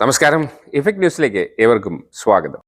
നമസ്കാരം. ഇഫക്ട് ന്യൂസിലേക്ക് ഏവർക്കും സ്വാഗതം.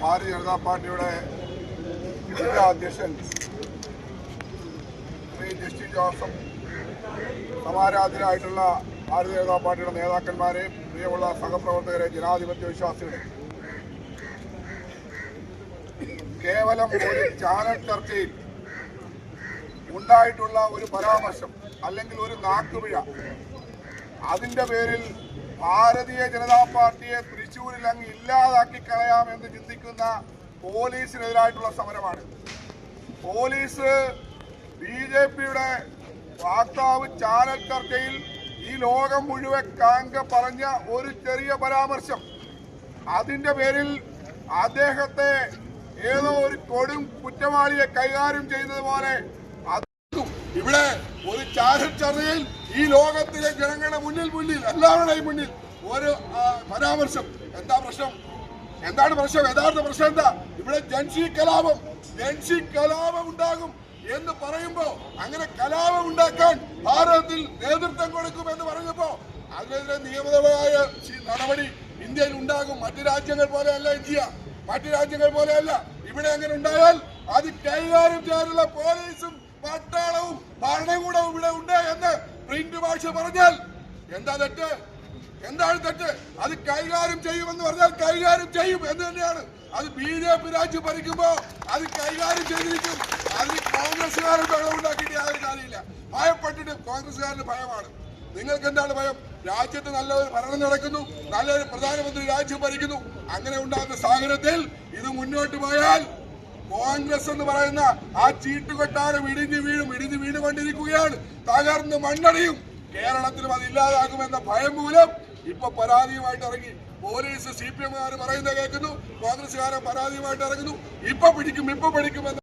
ഭാരതീയ ജനതാ പാർട്ടിയുടെ ജില്ലാ അധ്യക്ഷൻ ശ്രീ ജസ്റ്റിസ് ജോസഫ് സമാരാധീനായിട്ടുള്ള ഭാരതീയ ജനതാ പാർട്ടിയുടെ നേതാക്കന്മാരെയും പ്രിയമുള്ള സഹപ്രവർത്തകരെ ജനാധിപത്യ വിശ്വാസികളെ കേവലം ഒരു ചാനൽ ചർച്ചയിൽ ഉണ്ടായിട്ടുള്ള ഒരു പരാമർശം അല്ലെങ്കിൽ ഒരു നാക്കുപിഴ അതിന്റെ പേരിൽ ഭാരതീയ ജനതാ പാർട്ടിയെ തൃശ്ശൂരിൽ അങ്ങ് ഇല്ലാതാക്കി കളയാം എന്ന് ചിന്തിക്കുന്ന പോലീസിനെതിരായിട്ടുള്ള സമരമാണ്. പോലീസ് ബി ജെ പിയുടെ വാക്താവ് ചാനൽ ചർച്ചയിൽ ഈ ലോകം മുഴുവൻ കാങ്ക പറഞ്ഞ ഒരു ചെറിയ പരാമർശം. അതിന്റെ പേരിൽ അദ്ദേഹത്തെ ഏതോ ഒരു കൊടും കുറ്റവാളിയെ കൈകാര്യം ചെയ്തതുപോലെ പോലെ ഇവിടെ ഒരു ചാരൽ ചർച്ചയിൽ ഈ ലോകത്തിലെ ജനങ്ങളുടെ മുന്നിൽ മുന്നിൽ എല്ലാവരുടെയും മുന്നിൽ ഒരു പരാമർശം. എന്താ പ്രശ്നം? എന്താണ് പ്രശ്നം? യഥാർത്ഥ പ്രശ്നം എന്താ? ഇവിടെ ജൻസി കലാപം ജൻസി കലാപം ഉണ്ടാകും. എന്ന് പറയുമ്പോ അങ്ങനെ കലാപം ഉണ്ടാക്കാൻ ഭാരതത്തിൽ നേതൃത്വം കൊടുക്കും എന്ന് പറഞ്ഞപ്പോ അതിനെതിരെ നിയമപരമായ നടപടി ഇന്ത്യയിൽ ഉണ്ടാകും. മറ്റു രാജ്യങ്ങൾ പോലെയല്ല ഇന്ത്യ. മറ്റു രാജ്യങ്ങൾ പോലെയല്ല. ഇവിടെ അങ്ങനെ ഉണ്ടായാൽ അത് കൈകാര്യം ചെയ്യാനുള്ള പോലീസും പട്ടാളവും ഭരണകൂടവും ഇവിടെ ഉണ്ട് എന്ന് പ്രിന്റ് ഭാഷ പറഞ്ഞാൽ എന്താ തെറ്റ്? എന്താണ് തെറ്റ്? അത് കൈകാര്യം ചെയ്യുമെന്ന് പറഞ്ഞാൽ കൈകാര്യം ചെയ്യും എന്ന് തന്നെയാണ്. അത് ബി ജെ പി രാജ്യം ഭരിക്കുമ്പോ അത് കൈകാര്യം ചെയ്തിരിക്കും. അതിന് കോൺഗ്രസ്സുകാരൻ ബഹളം ഉണ്ടാക്കിയിട്ട് യാതൊരു കാര്യമില്ല ഭയപ്പെട്ടിട്ട് കോൺഗ്രസ്സുകാരന് ഭയമാണ്. നിങ്ങൾക്ക് എന്താണ് ഭയം? രാജ്യത്ത് നല്ലൊരു ഭരണം നടക്കുന്നു നല്ലൊരു പ്രധാനമന്ത്രി രാജ്യം ഭരിക്കുന്നു. അങ്ങനെ ഉണ്ടാകുന്ന സാഹചര്യത്തിൽ ഇത് മുന്നോട്ട് പോയാൽ കോൺഗ്രസ് എന്ന് പറയുന്ന ആ ചീട്ടുകൊട്ടാരം ഇടിഞ്ഞു വീഴും ഇടിഞ്ഞു വീണുകൊണ്ടിരിക്കുകയാണ്. തകർന്ന് മണ്ണടിയും. കേരളത്തിലും അത് ഇല്ലാതാകുമെന്ന ഭയം മൂലം ഇപ്പൊ പരാതിയുമായിട്ട് ഇറങ്ങി പോലീസ് സി പി എമ്മുകാർ പറയുന്നത് കേൾക്കുന്നു കോൺഗ്രസ്സുകാരൻ പരാതിയുമായിട്ട് ഇറങ്ങുന്നു. ഇപ്പൊ പിടിക്കും ഇപ്പൊ പിടിക്കുമെന്ന്